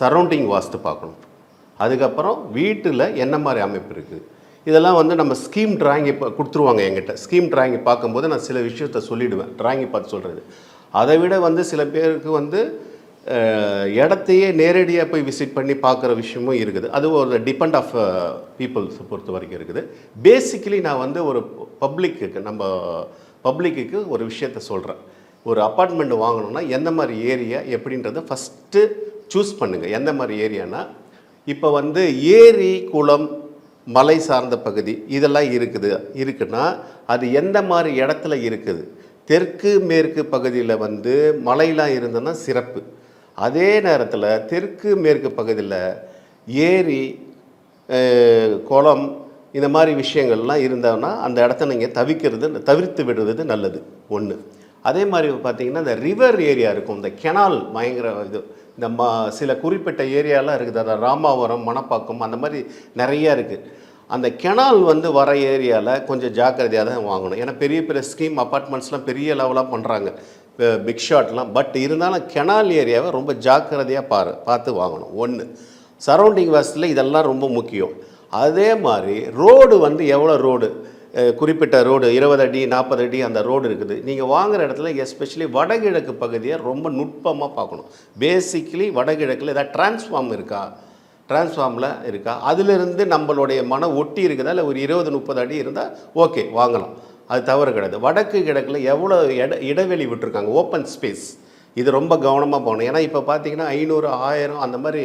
Surrounding வாஸ்து பார்க்கணும். அதுக்கப்புறம் வீட்டில் என்ன மாதிரி அமைப்பு இருக்குது இதெல்லாம் வந்து நம்ம ஸ்கீம் டிராயிங் இப்போ கொடுத்துருவாங்க என்கிட்ட. ஸ்கீம் டிராயிங் பார்க்கும்போது நான் சில விஷயத்த சொல்லிவிடுவேன் ட்ராயிங்கை பார்த்து சொல்கிறது அதை விட வந்து சில பேருக்கு வந்து இடத்தையே நேரடியாக போய் விசிட் பண்ணி பார்க்குற விஷயமும் இருக்குது. அது ஒரு டிபெண்ட் ஆஃப் பீப்புள்ஸ் பொறுத்த வரைக்கும் இருக்குது. பேசிக்கலி நான் வந்து ஒரு பப்ளிக்கு நம்ம பப்ளிக்கு ஒரு விஷயத்த சொல்கிறேன் ஒரு அப்பார்ட்மெண்ட் வாங்கணும்னா எந்த மாதிரி ஏரியா எப்படின்றத ஃபஸ்ட்டு சூஸ் பண்ணுங்கள் எந்த மாதிரி ஏரியானா இப்போ வந்து ஏரி குளம் மலை சார்ந்த பகுதி இதெல்லாம் இருக்குது இருக்குன்னா அது எந்த மாதிரி இடத்துல இருக்குது? தெற்கு மேற்கு பகுதியில் வந்து மலையெல்லாம் இருந்ததுன்னா சிறப்பு. அதே நேரத்தில் தெற்கு மேற்கு பகுதியில் ஏரி குளம் இந்த மாதிரி விஷயங்கள்லாம் இருந்தோன்னா அந்த இடத்த நீங்கள் தவிக்கிறது தவிர்த்து விடுறது நல்லது. ஒன்று அதே மாதிரி பார்த்தீங்கன்னா இந்த ரிவர் ஏரியா இருக்கும். இந்த கெனால் பயங்கர இது. இந்த ம சில குறிப்பிட்ட ஏரியாலாம் இருக்குது. அதாவது ராமாவரம் மணப்பாக்கம் அந்த மாதிரி நிறைய இருக்குது அந்த கெனால் வந்து வர ஏரியாவில் கொஞ்சம் ஜாக்கிரதையாக தான் வாங்கணும். ஏன்னா பெரிய பெரிய ஸ்கீம் அப்பார்ட்மெண்ட்ஸ்லாம் பெரிய லெவலாக பண்ணுறாங்க பிக் ஷாட்லாம் பட் இருந்தாலும் கெனால் ஏரியாவை ரொம்ப ஜாக்கிரதையாக பாரு பார்த்து வாங்கணும். ஒன்று சரௌண்டிங் வசதியில் இதெல்லாம் ரொம்ப முக்கியம். அதே மாதிரி ரோடு வந்து எவ்வளோ ரோடு குறிப்பிட்ட ரோடு இருபது அடி நாற்பது அடி அந்த ரோடு இருக்குது. நீங்கள் வாங்குற இடத்துல எஸ்பெஷலி வடகிழக்கு பகுதியை ரொம்ப நுட்பமாக பார்க்கணும். பேசிக்கலி வடகிழக்கில் ஏதாவது டிரான்ஸ்ஃபார்ம் இருக்கா? டிரான்ஸ்ஃபார்மில் இருக்கா? அதிலிருந்து நம்மளுடைய மனம் ஒட்டி இருக்குதா? இல்லை ஒரு இருபது முப்பது அடி இருந்தால் ஓகே வாங்கலாம். அது தவறு கிடையாது. வடக்கு கிழக்கில் எவ்வளோ இட இடைவெளி விட்டுருக்காங்க? ஓப்பன் ஸ்பேஸ் இது ரொம்ப கவனமாக போகணும். ஏன்னா இப்போ பார்த்தீங்கன்னா ஐநூறு ஆயிரம் அந்த மாதிரி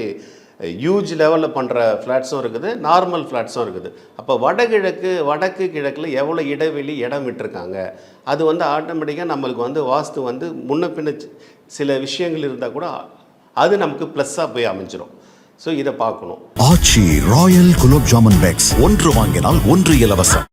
ஹியூஜ் லெவலில் பண்ணுற ஃப்ளாட்ஸும் இருக்குது நார்மல் ஃப்ளாட்ஸும் இருக்குது. அப்போ வடகிழக்கு வடக்கு கிழக்கில் எவ்வளோ இடைவெளி இடம் விட்டுருக்காங்க? அது வந்து ஆட்டோமேட்டிக்காக நம்மளுக்கு வந்து வாஸ்து வந்து முன்ன பின்ன சி- சில விஷயங்கள் இருந்தால் கூட அது நமக்கு ப்ளஸ்ஸாக போய் அமைஞ்சிரும். ஸோ இதை பார்க்கணும். ஆச்சி ராயல் குலோப் ஜாமுன் பேக்ஸ் ஒன்று வாங்கினால் ஒன்று இலவசம்.